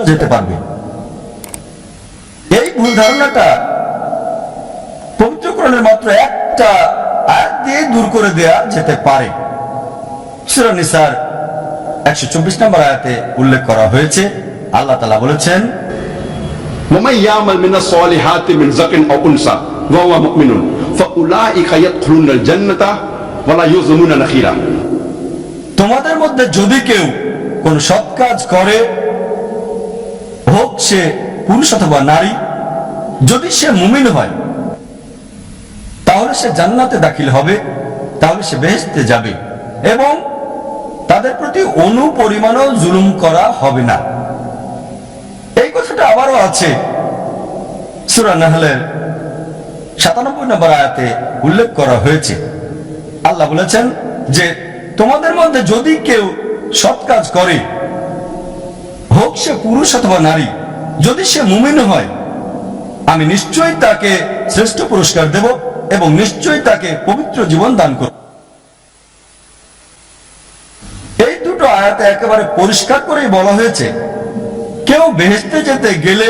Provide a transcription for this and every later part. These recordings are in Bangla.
যেতে পারবে এই ভুল ধারণাটা পবিত্রকরণের মাত্র একটা আয়াত দিয়ে দূর করে দেয়া যেতে পারে সূরা নিসার একশো চব্বিশ নম্বর আয়াতে উল্লেখ করা হয়েছে আল্লাহ তালা বলেছেন ومن يعمل من الصالحات من ذكر او انثى وهو مؤمن فاولئك يدخلون الجنه ولا يظلمون نخيرا তোমাদের মধ্যে যদি কেউ কোন সৎ কাজ করে হোক সে পুরুষ অথবা নারী, যদি সে মুমিন হয়, তাহলে সে জান্নাতে দাখিল হবে, তাহলে সে বেহেশতে যাবে এবং তাদের প্রতি অনুপরিমাণও জুলুম করা হবে না। এই কথাটা আবারও আছে সূরা নাহলের সাতানব্বই নম্বর আয়াতে উল্লেখ করা হয়েছে। আল্লাহ বলেছেন যে, তোমাদের মধ্যে যদি কেউ সৎ কাজ করে হোক সে পুরুষ অথবা নারী, যদি সে মুমিন হয়, আমি নিশ্চয়ই তাকে শ্রেষ্ঠ পুরস্কার দেব এবং নিশ্চয়ই তাকে পবিত্র জীবন দান করব। এই দুটো আয়াতে একেবারে পরিষ্কার করেই বলা হয়েছে, কেউ বেহেস্তে যেতে গেলে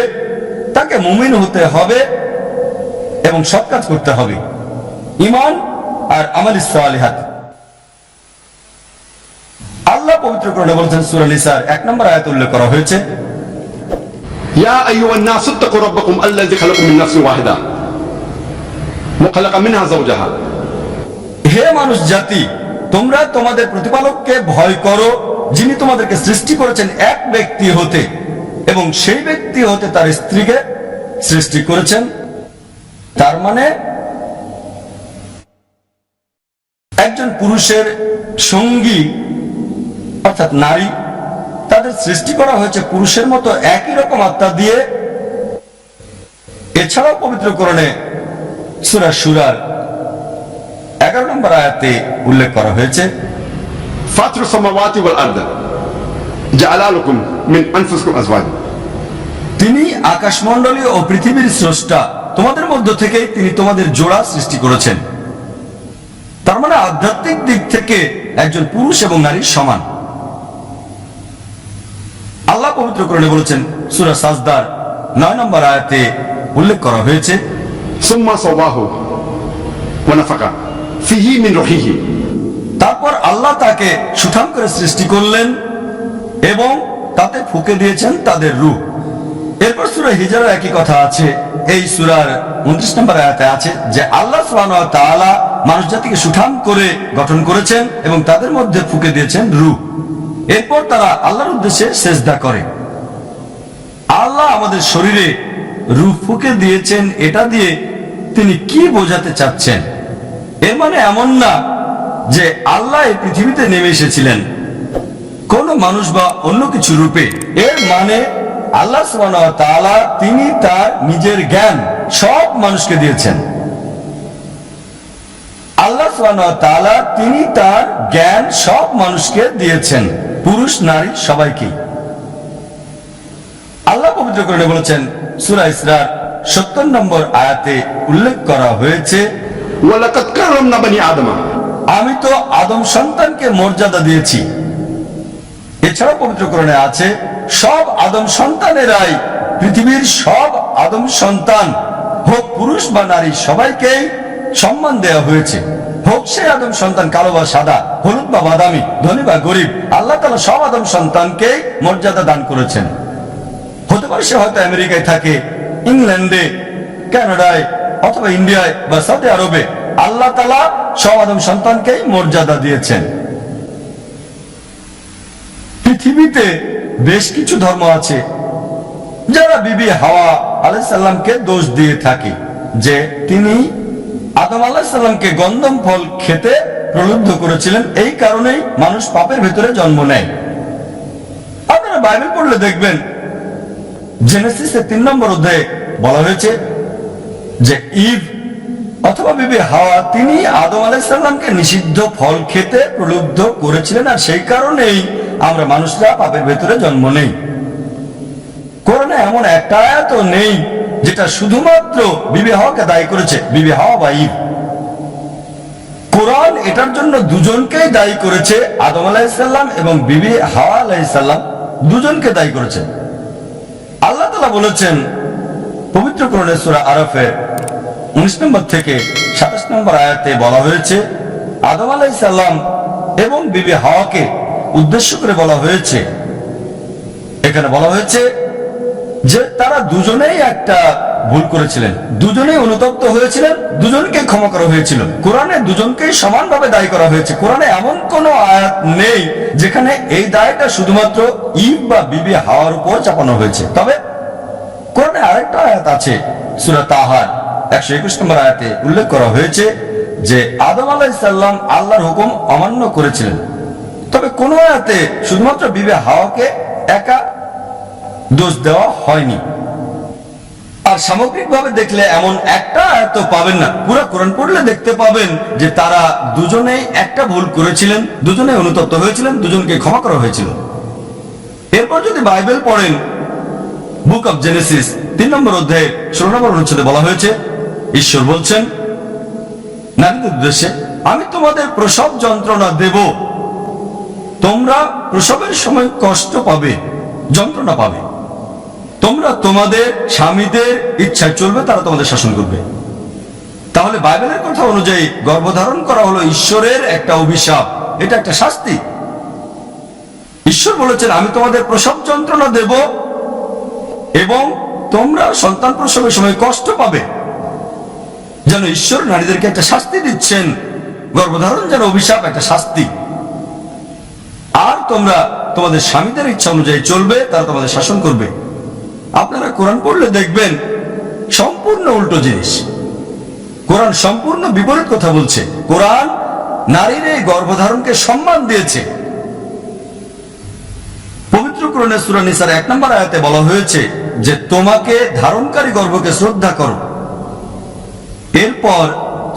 তাকে মুমিন হতে হবে এবং সব কাজ করতে হবে ইমান আর আমাল সালিহাত আল্লাহ পবিত্র কোরআনে বলছেন সুরালি নিসার। এক নম্বর আয়াত উল্লেখ করা হয়েছে ইয়া আইয়ুহান নাস তাকু রাব্বাকুম আল্লাযী মিন নাফসিন ওয়াহিদা। মিনহা যাওজাহা। হে মানুষ জাতি তোমরা তোমাদের প্রতিপালককে ভয় করো যিনি তোমাদেরকে সৃষ্টি করেছেন এক ব্যক্তি হতে এবং সেই ব্যক্তি হতে তার স্ত্রীকে সৃষ্টি করেছেন। তার মানে একজন পুরুষের সঙ্গী অর্থাৎ নারী তাদের সৃষ্টি করা হয়েছে পুরুষের মতো একই রকম আত্মা দিয়ে। এছাড়াও পবিত্রকরণে সুরা সুরার এগারো নম্বর আয়াতে উল্লেখ করা হয়েছে ফাতরু সামাওয়াতি ওয়াল মিন আজওয়াজ। তিনি আকাশমণ্ডলী ও পৃথিবীর স্রষ্টা তোমাদের মধ্য থেকে তিনি তোমাদের জোড়া সৃষ্টি করেছেন। তার মানে আধ্যাত্মিক দিক থেকে একজন পুরুষ এবং নারী সমান। পবিত্র করে বলেছেন সুরা সাজদার নয় নম্বর আয়াতে উল্লেখ করা হয়েছে সুম্মা সবাহ ওয়ানাফাকা ফিহি মিন রহিহি। তারপর আল্লাহ তাকে সুঠাম করে সৃষ্টি করলেন এবং তাতে ফুকে দিয়েছেন তাদের রূপ এরপর সুরা হিজারের একই কথা আছে এই সুরার উনত্রিশ নম্বর আয়াতে আছে যে আল্লাহ তাআলা মানুষ জাতিকে সুঠাম করে গঠন করেছেন এবং তাদের মধ্যে ফুকে দিয়েছেন রূপ এরপর তারা আল্লাহর উদ্দেশ্যে শেষদা করে। আল্লাহ আমাদের শরীরে রূপ ফুকে দিয়েছেন, এটা দিয়ে তিনি কি বোঝাতে চাচ্ছেন? এর মানে এমন না যে আল্লাহ এই পৃথিবীতে নেমে এসেছিলেন। কোন মানুষ বা অন্য কিছু রূপে। এর মানে আল্লাহ তাআলা তিনি তার নিজের জ্ঞান সব মানুষকে দিয়েছেন। আল্লাহ তাআলা তিনি তার জ্ঞান সব মানুষকে দিয়েছেন। পুরুষ, নারী, সবাইকেই। কার্যকরণে বলেছেন সুরা ইসরার সত্তর নম্বর আয়াতে উল্লেখ করা হয়েছে আমি তো আদম সন্তানকে মর্যাদা দিয়েছি। এছাড়া পবিত্রকরণে আছে সব আদম সন্তানেরাই পৃথিবীর সব আদম সন্তান হোক পুরুষ বা নারী সবাইকে সম্মান দেয়া হয়েছে। হোক সে আদম সন্তান কালো বা সাদা হলুদ বা বাদামি ধনী বা গরিব আল্লাহ তালা সব আদম সন্তানকে মর্যাদা দান করেছেন। হতে পারে সে হয়তো আমেরিকায় থাকে, ইংল্যান্ডে, কানাডায়, অথবা ইন্ডিয়ায় বা সৌদি আরবে। আল্লাহ তালা সব আদম সন্তানকেই মর্যাদা দিয়েছেন। পৃথিবীতে বেশ কিছু ধর্ম আছে, যারা বিবি হাওয়া আলাইসাল্লামকে দোষ দিয়ে থাকে, যে তিনি আদম আলাহিসাল্লামকে গন্ধম ফল খেতে প্রলুব্ধ করেছিলেন, এই কারণেই মানুষ পাপের ভেতরে জন্ম নেয়। আপনারা বাইবেল পড়লে দেখবেন জেনেসিসের তিন নম্বর অধ্যায়ে বলা হয়েছে যে ইভ অথবা বিবি হাওয়া, তিনি আদম আলাইসাল্লামকে নিষিদ্ধ ফল খেতে প্রলুব্ধ করেছিলেন আর সেই কারণেই আমরা মানুষরা পাপের ভেতরে জন্ম নেই। কোরআনে এমন একটা আয়াত নেই যেটা শুধুমাত্র বিবি হাওয়াকে দায়ী করেছে, বিবি হাওয়া বা ইভ। কোরআন এটার জন্য দুজনকেই দায়ী করেছে, আদম আলাইসাল্লাম এবং বিবি হাওয়া আলাইসাল্লাম দুজনকে দায়ী করেছে। আল্লাহ তালা বলেছেন পবিত্র করণের সুরা আরফে উনিশ নম্বর থেকে সাতাশ নম্বর আয়াতে বলা হয়েছে, আদম আলাই সাল্লাম এবং বিবি হাওয়াকে উদ্দেশ্য করে বলা হয়েছে। এখানে বলা হয়েছে যে তারা দুজনেই একটা ভুল করেছিলেন। দুজনেই অনুতপ্ত হয়েছিলেন, দুজনকে ক্ষমা করা হয়েছিল। কোরআনে দুজনকেই সমানভাবে দায়ী করা হয়েছে। কোরআনে এমন কোন আয়াত নেই যেখানে এই দায়টা শুধুমাত্র ইব বা বিবি হাওয়ার উপর চাপানো হয়েছে। তবে কোরআনে আরেকটা আয়াত আছে, সুরা তাহার। একশো একুশ নম্বর আয়াতে উল্লেখ করা হয়েছে যে, আদম আলাইসাল্লাম আল্লাহর হুকুম অমান্য করেছিলেন। তবে কোন আয়াতে শুধুমাত্র বিবে হাওয়াকে একা দোষ দেওয়া হয়নি। আর সামগ্রিকভাবে দেখলে এমন একটা আয়াত পাবেন না। পুরো কোরআন পড়লে দেখতে পাবেন যে তারা দুজনেই একটা ভুল করেছিলেন দুজনে অনুতপ্ত হয়েছিলেন, দুজনকে ক্ষমা করা হয়েছিল। এরপর যদি বাইবেল পড়েন, বুক অব জেনেসিস, তিন নম্বর অধ্যায়ে ষোলো নম্বর অনুচ্ছেদে বলা হয়েছে, ঈশ্বর বলছেন, নারীদের উদ্দেশ্যে, আমি তোমাদের প্রসব যন্ত্রণা দেব। তোমরা প্রসবের সময় কষ্ট পাবে, যন্ত্রণা পাবে। তোমরা তোমাদের স্বামীদের ইচ্ছায় চলবে, তারা তোমাদের শাসন করবে। তাহলে বাইবেলের কথা অনুযায়ী গর্ভধারণ করা হলো ঈশ্বরের একটা অভিশাপ, এটা একটা শাস্তি। ঈশ্বর বলেছেন, আমি তোমাদের প্রসব যন্ত্রণা দেব এবং তোমরা সন্তান প্রসবের সময় কষ্ট পাবে। যেন ঈশ্বর নারীদেরকে একটা শাস্তি দিচ্ছেন। গর্ভধারণ যেন অভিশাপ, একটা শাস্তি। আর তোমরা তোমাদের স্বামীদের ইচ্ছা অনুযায়ী চলবে, তারা তোমাদের শাসন করবে। আপনারা কোরআন পড়লে দেখবেন সম্পূর্ণ উল্টো জিনিস। কোরআন সম্পূর্ণ বিপরীত কথা বলছে। কোরআন নারীর এই গর্ভধারণকে সম্মান দিয়েছে। পবিত্র কোরআনে সূরা নিসার এক নম্বর আয়াতে বলা হয়েছে যে, তোমাকে ধারণকারী গর্ভকে শ্রদ্ধা করো। এরপর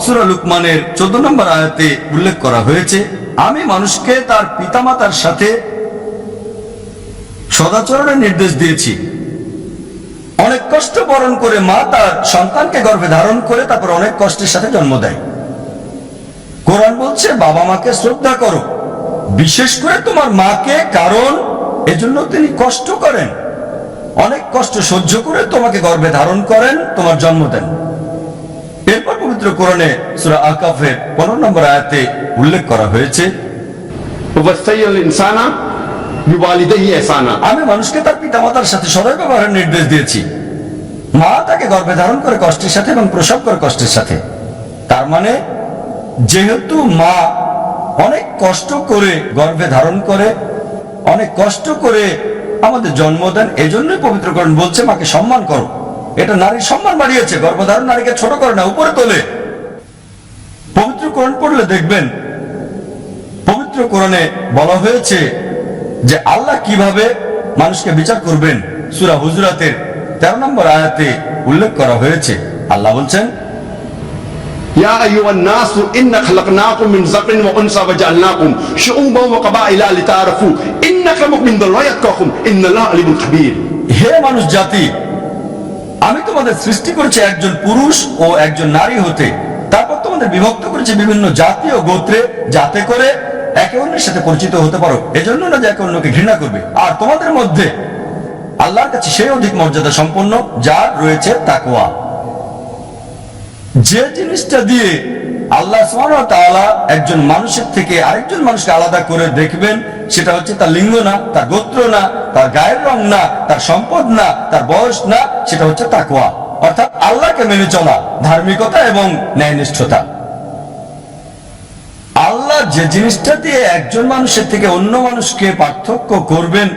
সূরা লুকমানের চোদ্দ নম্বর আয়াতে উল্লেখ করা হয়েছে, আমি মানুষকে তার পিতামাতার সাথে সদাচরণের নির্দেশ দিয়েছি। অনেক কষ্ট বরণ করে মা তার সন্তানকে গর্ভে ধারণ করে তারপর অনেক কষ্টের সাথে জন্ম দেয়। কোরআন বলছে বাবা মাকে শ্রদ্ধা করো। বিশেষ করে তোমার মাকে কারণ এজন্য তিনি কষ্ট করেন। অনেক কষ্ট সহ্য করে তোমাকে গর্ভে ধারণ করেন তোমার জন্ম দেন। এরপর পবিত্র কোরআনে সুরা আকাফের পনেরো নম্বর আয়াতে উল্লেখ করা হয়েছে আমি মানুষকে তার পিতামাতার সাথে সদয় ব্যবহারের নির্দেশ দিয়েছি। মা তাকে গর্ভে ধারণ করে কষ্টের সাথে এবং প্রসব করে কষ্টের সাথে। তার মানে যেহেতু মা অনেক কষ্ট করে গর্ভে ধারণ করে, অনেক কষ্ট করে আমাদের জন্ম দেন এই জন্যই পবিত্রকরণ বলছে, মাকে সম্মান করো। এটা নারীর সম্মান বাড়িয়েছে, গর্ভধারণ নারীকে ছোট করে না, উপরে তোলে। পবিত্রকরণ পড়লে দেখবেন, পবিত্র কোরআনে বলা হয়েছে যে আল্লাহ কীভাবে মানুষকে বিচার করবেন, সুরা হুজরাতের তেরো নম্বর আয়াতে উল্লেখ করা হয়েছে আল্লাহ বলছেন يا أيها الناس إنا خلقناكم من ذكر وأنثى وجعلناكم شعوبا وقبائل لتعارفوا إن أكرمكم عند الله يتقاكم إن الله عليم خبير হে মানুষ জাতি আমি তোমাদের সৃষ্টি করেছি একজন পুরুষ ও একজন নারী হতে তারপর তোমাদের বিভক্ত করেছি বিভিন্ন জাতি ও গোত্রে যাতে করে একে অন্যের সাথে পরিচিত হতে পারো এজন্য না যে একে অন্যকে ঘৃণা করবে আর তোমাদের মধ্যে আল্লাহর কাছে সেই অধিক মর্যাদা সম্পন্ন, যার রয়েছে তাকওয়া। যে জিনিসটা দিয়ে আল্লাহ একজন মানুষের থেকে আরেকজন মানুষকে আলাদা করে দেখবেন, সেটা হচ্ছে তার লিঙ্গ না, তার গোত্র না, তার গায়ের রং না, তার সম্পদ না, তার বয়স না, সেটা হচ্ছে তাকওয়া। অর্থাৎ আল্লাহকে মেনে চলা ধার্মিকতা এবং ন্যায়নিষ্ঠতা। আল্লাহ যে জিনিসটা দিয়ে একজন মানুষের থেকে অন্য মানুষকে পার্থক্য করবেন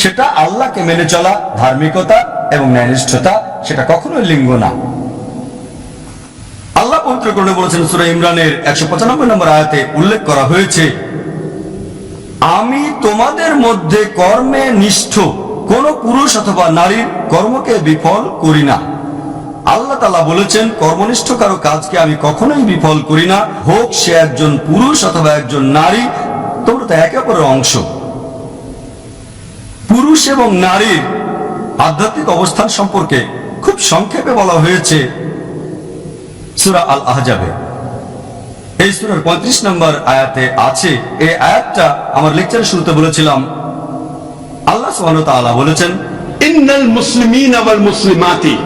সেটা আল্লাহকে মেনে চলা ধার্মিকতা এবং ন্যায়নিষ্ঠতা, সেটা কখনোই লিঙ্গ না। আল্লাহ পবিত্র করণে বলেছেন, সুরা ইমরানের একশো পঁচানব্বই নম্বর আয়াতে উল্লেখ করা হয়েছে, আমি তোমাদের মধ্যে কর্মে নিষ্ঠ, কোন পুরুষ অথবা নারীর কর্মকে বিফল করি না। আল্লাহ তালা বলেছেন কর্মনিষ্ঠ কারও কাজকে আমি কখনোই বিফল করি না। হোক সে একজন পুরুষ অথবা একজন নারী, তোমরা তো একে অপরের অংশ। পুরুষ এবং নারীর আধ্যাত্মিক অবস্থান সম্পর্কে খুব সংক্ষেপে বলা হয়েছে সুরা আল আহজাবে এই সুরার পঁয়ত্রিশ নম্বর আয়াতে আছে এই আয়াতটা আমার লেকচারের শুরুতে বলেছিলাম। আল্লাহ সুবহানাহু ওয়া বলেছেন ইন্নাল মুসলিমিনা ওয়াল মুসলিমাতি।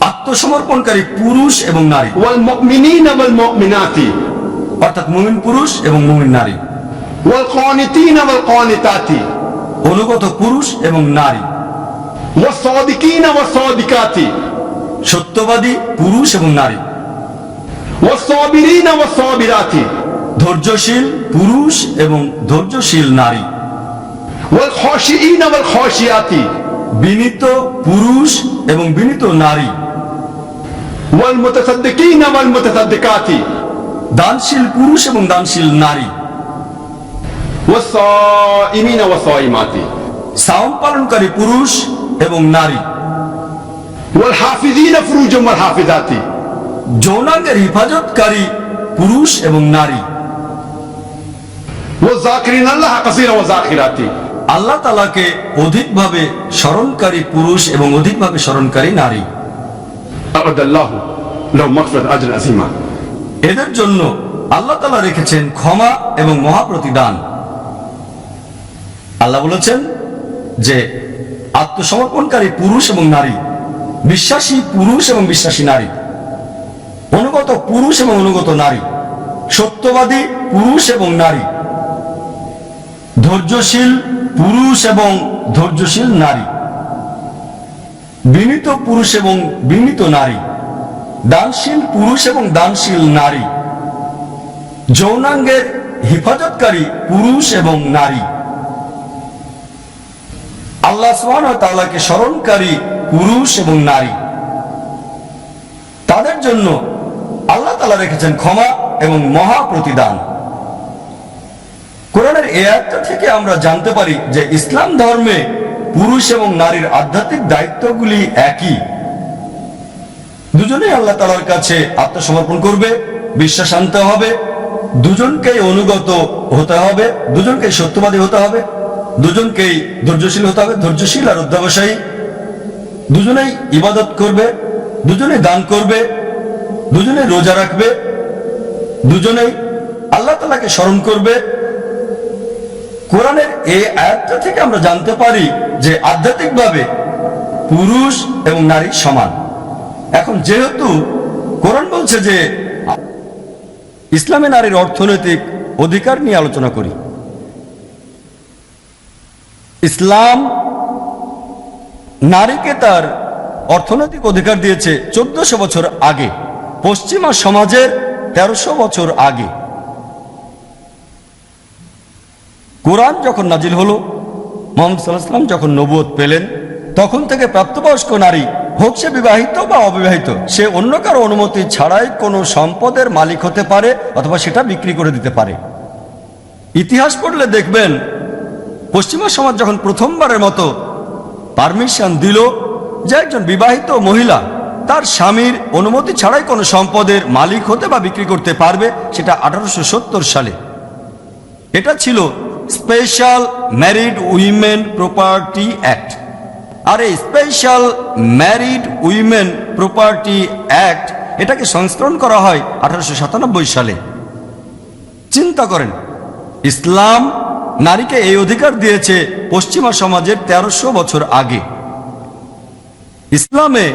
আত্মসমর্পণকারী পুরুষ এবং নারী। ওয়াল মুমিনিনা ওয়াল মুমিনাতি। অর্থাৎ মুমিন পুরুষ এবং মুমিন নারী। ওয়াল কানিতিনা ওয়াল কানিতাতি অনুগত পুরুষ এবং নারী। সত্যবাদী পুরুষ এবং নারী। ধৈর্যশীল পুরুষ এবং ধৈর্যশীল নারী। বিনীত পুরুষ এবং বিনীত নারী। দানশীল পুরুষ এবং দানশীল নারী। সাউন্ড পালনকারী পুরুষ এবং নারী। যৌনাঙ্গের হেফাজতকারী পুরুষ এবং নারী। আল্লাহ তালাকে অধিকভাবে স্মরণকারী পুরুষ এবং অধিকভাবে স্মরণকারী নারী। এদের জন্য আল্লাহ তালা রেখেছেন ক্ষমা এবং মহাপ্রতিদান। আল্লাহ বলেছেন যে আত্মসমর্পণকারী পুরুষ এবং নারী, বিশ্বাসী পুরুষ এবং বিশ্বাসী নারী, অনুগত পুরুষ এবং অনুগত নারী, সত্যবাদী পুরুষ এবং নারী, ধৈর্যশীল পুরুষ এবং ধৈর্যশীল নারী, বিনীত পুরুষ এবং বিনীত নারী, দানশীল পুরুষ এবং দানশীল নারী, যৌনাঙ্গের হেফাজতকারী পুরুষ এবং নারী। আল্লাহ তাআলাকে স্মরণকারী পুরুষ এবং নারী। তাদের জন্য আল্লাহ তাআলা রেখেছেন ক্ষমা এবং মহা প্রতিদান। কোরআনের এই আয়াতটা থেকে আমরা জানতে পারি যে ইসলাম ধর্মে পুরুষ এবং নারীর আধ্যাত্মিক দায়িত্বগুলি একই। দুজনেই আল্লাহ তালার কাছে আত্মসমর্পণ করবে, বিশ্বাস আনতে হবে, দুজনকেই অনুগত হতে হবে, দুজনকেই সত্যবাদী হতে হবে। দুজনকেই ধৈর্যশীল হতে হবে, ধৈর্যশীল আর অধ্যাবসায়ী। দুজনেই ইবাদত করবে দুজনেই দান করবে, দুজনে রোজা রাখবে, দুজনেই আল্লাহ তালাকে স্মরণ করবে। কোরআনের এই আয়াতটা থেকে আমরা জানতে পারি যে আধ্যাত্মিকভাবে পুরুষ এবং নারী সমান। এখন যেহেতু কোরআন বলছে যে ইসলামে নারীর অর্থনৈতিক অধিকার নিয়ে আলোচনা করি ইসলাম নারীকে তার অর্থনৈতিক অধিকার দিয়েছে চোদ্দশো বছর আগে, পশ্চিমা সমাজের তেরোশো বছর আগে। কোরআন যখন নাজিল হলো, মোহাম্মদ সাল্লাহাম যখন নবুয়ত পেলেন, তখন থেকে প্রাপ্তবয়স্ক নারী, হোক সে বিবাহিত বা অবিবাহিত, সে অন্য কারও অনুমতি ছাড়াই কোনো সম্পদের মালিক হতে পারে অথবা সেটা বিক্রি করে দিতে পারে। ইতিহাস পড়লে দেখবেন পশ্চিমা সমাজ যখন প্রথমবারের মতো পারমিশন দিল যে একজন বিবাহিত মহিলা তার স্বামীর অনুমতি ছাড়াই কোনো সম্পদের মালিক হতে বা বিক্রি করতে পারবে, সেটা আঠারোশো সত্তর সালে। এটা ছিল Special Married Women Property Act আর এই Special Married Women Property Act এটাকে সংস্করণ করা হয় আঠারোশো সাতানব্বই সালে। চিন্তা করেন, ইসলাম নারীকে এই অধিকার দিয়েছে পশ্চিমা সমাজের তেরোশো বছর আগে। ইসলামে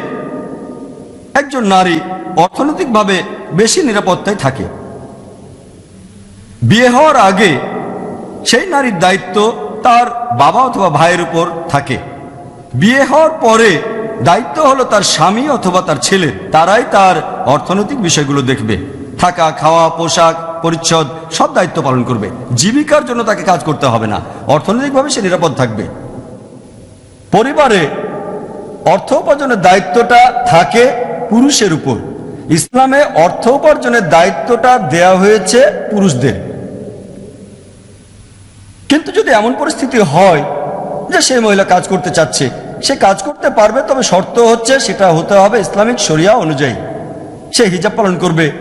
একজন নারী অর্থনৈতিকভাবে বেশি নিরাপত্তায় থাকে। বিয়ে হওয়ার আগে সেই নারীর দায়িত্ব তার বাবা অথবা ভাইয়ের উপর থাকে। বিয়ে হওয়ার পরে দায়িত্ব হলো তার স্বামী অথবা তার ছেলে। তারাই তার অর্থনৈতিক বিষয়গুলো দেখবে। থাকা, খাওয়া, পোশাক পরিচ্ছদ সব দায়িত্ব পালন করবে। জীবিকার জন্য তাকে কাজ করতে হবে না। অর্থনৈতিকভাবে সে নিরাপদ থাকবে। পরিবারে অর্থ উপার্জনের দায়িত্বটা থাকে পুরুষের উপর। ইসলামে অর্থ উপার্জনের দায়িত্বটা দেয়া হয়েছে পুরুষদের। কিন্তু যদি এমন পরিস্থিতি হয় যে সেই মহিলা কাজ করতে চাচ্ছে, সে কাজ করতে পারবে, তবে শর্ত হচ্ছে সেটা হতে হবে ইসলামিক শরিয়া অনুযায়ী। সে হিজাব পালন করবে।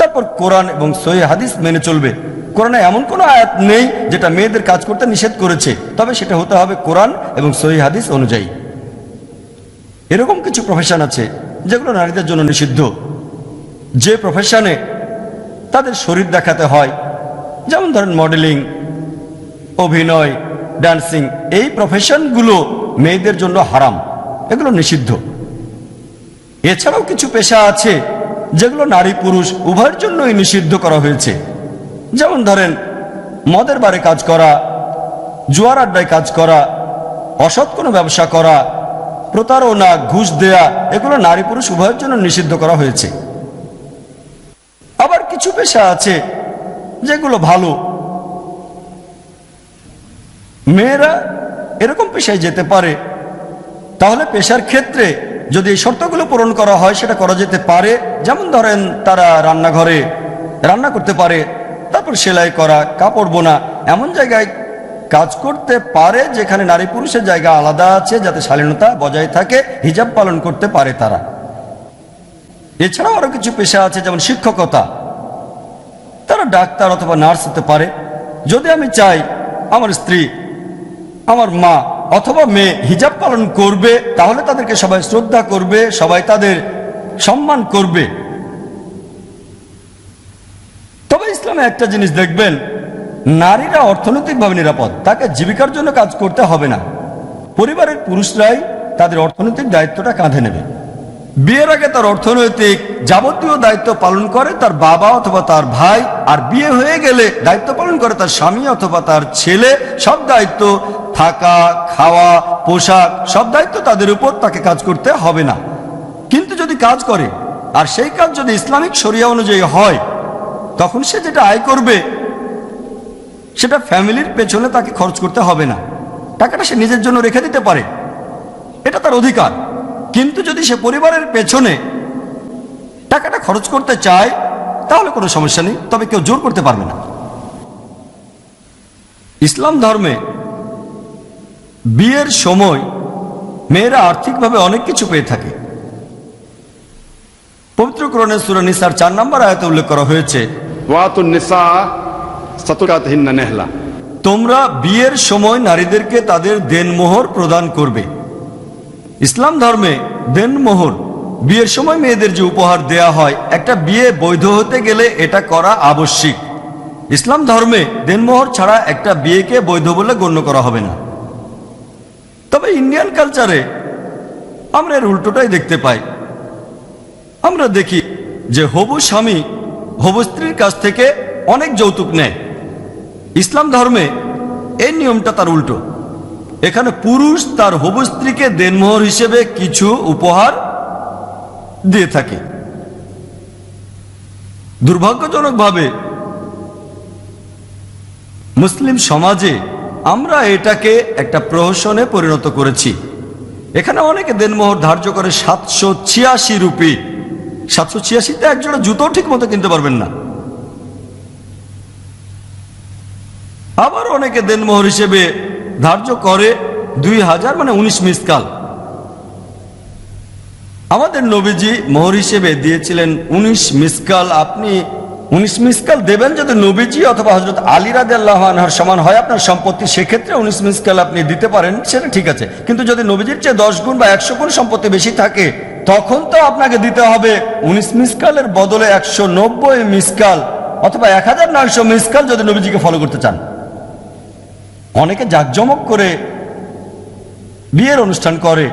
তারপর কোরআন এবং সহি হাদিস মেনে চলবে। কোরআনে এমন কোনো আয়াত নেই যেটা মেয়েদের কাজ করতে নিষেধ করেছে। তবে সেটা হতে হবে কোরআন এবং সহি হাদিস অনুযায়ী। এরকম কিছু প্রফেশন আছে যেগুলো নারীদের জন্য নিষিদ্ধ। যে প্রফেশনে তাদের শরীর দেখাতে হয়, যেমন ধরেন মডেলিং অভিনয় ডান্সিং এই প্রফেশনগুলো মেয়েদের জন্য হারাম। এগুলো নিষিদ্ধ। এছাড়াও কিছু পেশা আছে যেগুলো নারী পুরুষ উভয়ের জন্যই নিষিদ্ধ করা হয়েছে। যেমন ধরেন, মদের বারে কাজ করা, জুয়ার আড্ডায় কাজ করা, অসৎ কোনো ব্যবসা করা, প্রতারণা, ঘুষ দেয়া, এগুলো নারী পুরুষ উভয়ের জন্য নিষিদ্ধ করা হয়েছে। আবার কিছু পেশা আছে যেগুলো ভালো। মেয়েরা এরকম পেশায় যেতে পারে তাহলে পেশার ক্ষেত্রে যদি এই শর্তগুলো পূরণ করা হয়, সেটা করা যেতে পারে। যেমন ধরেন, তারা রান্নাঘরে রান্না করতে পারে, তারপর সেলাই করা, কাপড় বোনা, এমন জায়গায় কাজ করতে পারে যেখানে নারী পুরুষের জায়গা আলাদা আছে, যাতে শালীনতা বজায় থাকে, হিজাব পালন করতে পারে তারা। এছাড়াও আরও কিছু পেশা আছে, যেমন শিক্ষকতা। তারা ডাক্তার অথবা নার্স হতে পারে। যদি আমি চাই, আমার স্ত্রী, আমার মা অথবা মেয়ে হিজাব পালন করবে, তাহলে তাদেরকে সবাই শ্রদ্ধা করবে, সবাই তাদের সম্মান করবে। তবে ইসলামে একটা জিনিস দেখবেন, নারীরা অর্থনৈতিকভাবে নিরাপদ, তাকে জীবিকার জন্য কাজ করতে হবে না। পরিবারের পুরুষরাই তাদের অর্থনৈতিক দায়িত্বটা কাঁধে নেবে। বিয়ের আগে তার অর্থনৈতিক যাবতীয় দায়িত্ব পালন করে তার বাবা অথবা তার ভাই, আর বিয়ে হয়ে গেলে দায়িত্ব পালন করে তার স্বামী অথবা তার ছেলে। সব দায়িত্ব থাকা, খাওয়া, পোশাক, সব দায়িত্ব তাদের উপর, তাকে কাজ করতে হবে না। কিন্তু যদি কাজ করে, আর সেই কাজ যদি ইসলামিক শরিয়া অনুযায়ী হয়, তখন সে যেটা আয় করবে, সেটা ফ্যামিলির পেছনে তাকে খরচ করতে হবে না। টাকাটা সে নিজের জন্য রেখে দিতে পারে। এটা তার অধিকার। কিন্তু যদি সে পরিবারের পেছনে টাকাটা খরচ করতে চায় তাহলে কোনো সমস্যা নেই তবে কেউ জোর করতে পারবে না। ইসলাম ধর্মে বিয়ের সময় মেয়েরা আর্থিকভাবে অনেক কিছু পেয়ে থাকে। পবিত্র করণের সুরানিসার চার নম্বর আয়তে উল্লেখ করা হয়েছে তোমরা বিয়ের সময় নারীদেরকে তাদের দেনমোহর প্রদান করবে। ইসলাম ধর্মে দেনমোহর, বিয়ের সময় মেয়েদের যে উপহার দেয়া হয়, একটা বিয়ে বৈধ হতে গেলে এটা করা আবশ্যিক। ইসলাম ধর্মে দেনমোহর ছাড়া একটা বিয়েকে বৈধ বলে গণ্য করা হবে না। তবে ইন্ডিয়ান কালচারে আমরা এর উল্টোটাই দেখতে পাই। আমরা দেখি যে হবু স্বামী হবু স্ত্রীর কাছ থেকে অনেক যৌতুক নেয়। ইসলাম ধর্মে এই নিয়মটা তার উল্টো। এখানে পুরুষ তার হবু স্ত্রীকে দেনমোহর হিসেবে কিছু উপহার দিয়ে থাকে। দুর্ভাগ্যজনকভাবে মুসলিম সমাজে আমরা এটাকে একটা প্রহসনে পরিণত করেছি। এখানে অনেকে দেনমোহর ধার্য করে সাতশো ছিয়াশি রুপি। সাতশো ছিয়াশিতে একজোড়া জুতো ঠিক মতো কিনতে পারবেন না। আবার অনেকে দেনমোহর হিসেবে ধার্য করে দুই হাজার মানে উনিশ মিসকাল। আমাদের নবীজি মোহর হিসেবে দিয়েছিলেন উনিশ মিসকাল। আপনি উনিশ মিসকাল দেবেন যদি নবীজি অথবা হজরত আলী রাদ আল্লাহর সমান হয় আপনার সম্পত্তি, সেক্ষেত্রে উনিশ মিসকাল আপনি দিতে পারেন, সেটা ঠিক আছে। কিন্তু যদি নবীজির চেয়ে দশ গুণ বা একশো গুণ সম্পত্তি বেশি থাকে, তখন তো আপনাকে দিতে হবে উনিশ মিসকালের বদলে একশো নব্বই মিসকাল অথবা এক হাজার নয়শো মিসকাল যদি নবীজিকে ফলো করতে চান। অনেকে জাঁকজমক করে বিয়ের অনুষ্ঠান করে।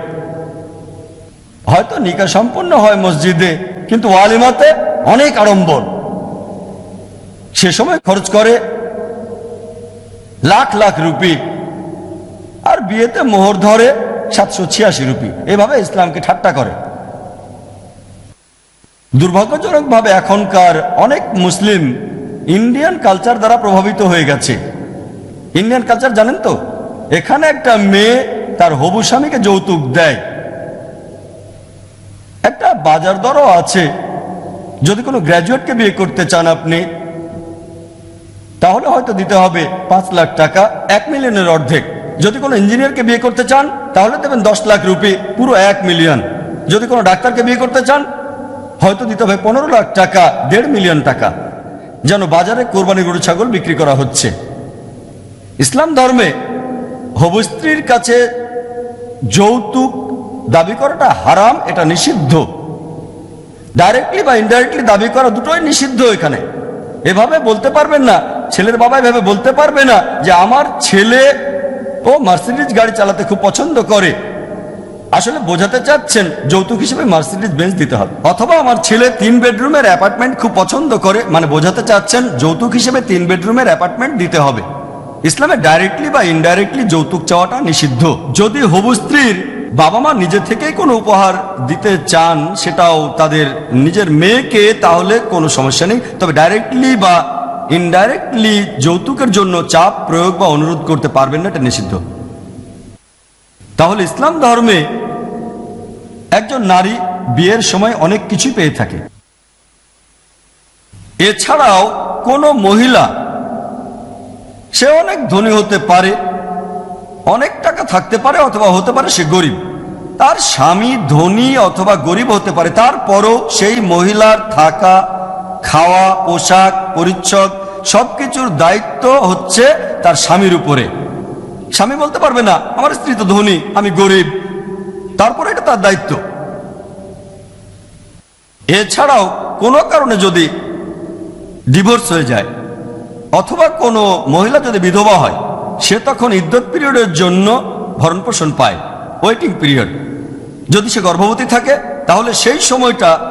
হয়তো নিকা সম্পন্ন হয় মসজিদে, কিন্তু ওয়ালিমাতে অনেক আড়ম্বর। সে সময় খরচ করে লাখ লাখ রুপি। আর বিয়েতে মোহর ধরে সাতশো ছিয়াশি রুপি। এভাবে ইসলামকে ঠাট্টা করে। দুর্ভাগ্যজনকভাবে এখনকার অনেক মুসলিম ইন্ডিয়ান কালচার দ্বারা প্রভাবিত হয়ে গেছে। ইন্ডিয়ান কালচার জানেন তো? এখানে একটা মেয়ে তার হবু স্বামীকে যৌতুক দেয়। একটা বাজার দরও আছে। যদি কোনো গ্র্যাজুয়েটকে বিয়ে করতে চান আপনি, তাহলে হয়তো দিতে হবে পাঁচ লাখ টাকা, এক মিলিয়নের অর্ধেক। যদি কোনো ইঞ্জিনিয়ারকে বিয়ে করতে চান, তাহলে দেবেন দশ লাখ রুপি, পুরো এক মিলিয়ন। যদি কোনো ডাক্তারকে বিয়ে করতে চান, হয়তো দিতে হবে পনেরো লাখ টাকা, দেড় মিলিয়ন টাকা। যেন বাজারে কোরবানি গরু, ছাগল বিক্রি করা হচ্ছে। ইসলাম ধর্মে হবু স্ত্রীর কাছে যৌতুক দাবি করাটা হারাম, এটা নিষিদ্ধ। ডাইরেক্টলি বা ইনডাইরেক্টলি দাবি করা দুটোই নিষিদ্ধ এখানে। এভাবে বলতে পারবেন না, ছেলের বাবা এভাবে বলতে পারবে না যে আমার ছেলে ও মার্সিডিজ গাড়ি চালাতে খুব পছন্দ করে। আসলে বোঝাতে চাচ্ছেন যৌতুক হিসেবে মার্সিডিজ বেঞ্চ দিতে হবে। অথবা আমার ছেলে তিন বেডরুমের অ্যাপার্টমেন্ট খুব পছন্দ করে মানে বোঝাতে চাচ্ছেন যৌতুক হিসেবে তিন বেডরুমের অ্যাপার্টমেন্ট দিতে হবে। ইসলামে ডাইরেক্টলি বা ইনডাইরেক্টলি যৌতুক চাওয়াটা নিষিদ্ধ। যদি হবু স্ত্রীর বাবা মা নিজে থেকেই কোনো উপহার দিতে চান, সেটাও তাদের নিজের মেয়েকে, তাহলে কোনো সমস্যা নেই। তবে ডাইরেক্টলি বা ইনডাইরেক্টলি যৌতুকের জন্য চাপ প্রয়োগ বা অনুরোধ করতে পারবেন না, এটা নিষিদ্ধ। তাহলে ইসলাম ধর্মে একজন নারী বিয়ের সময় অনেক কিছুই পেয়ে থাকে। এছাড়াও কোনো মহিলা সে অনেক ধনী হতে পারে, অনেক টাকা থাকতে পারে, অথবা হতে পারে সে গরিব। তার স্বামী ধনী অথবা গরিব হতে পারে, তারপরও সেই মহিলার থাকা, খাওয়া, পোশাক, পরিচ্ছদ, সবকিছুর দায়িত্ব হচ্ছে তার স্বামীর উপরে। স্বামী বলতে পারবে না, আমার স্ত্রী তো ধনী, আমি গরিব। তারপরে এটা তার দায়িত্ব। এছাড়াও কোনো কারণে যদি ডিভোর্স হয়ে যায় অথবা কোনো মহিলা যদি বিধবা হয়, সে তখন ইদ্যত পিরিয়ডের জন্য ভরণ পোষণ পায়, ওয়েটিং পিরিয়ড। যদি সে গর্ভবতী থাকে, তাহলে সেই সময়টা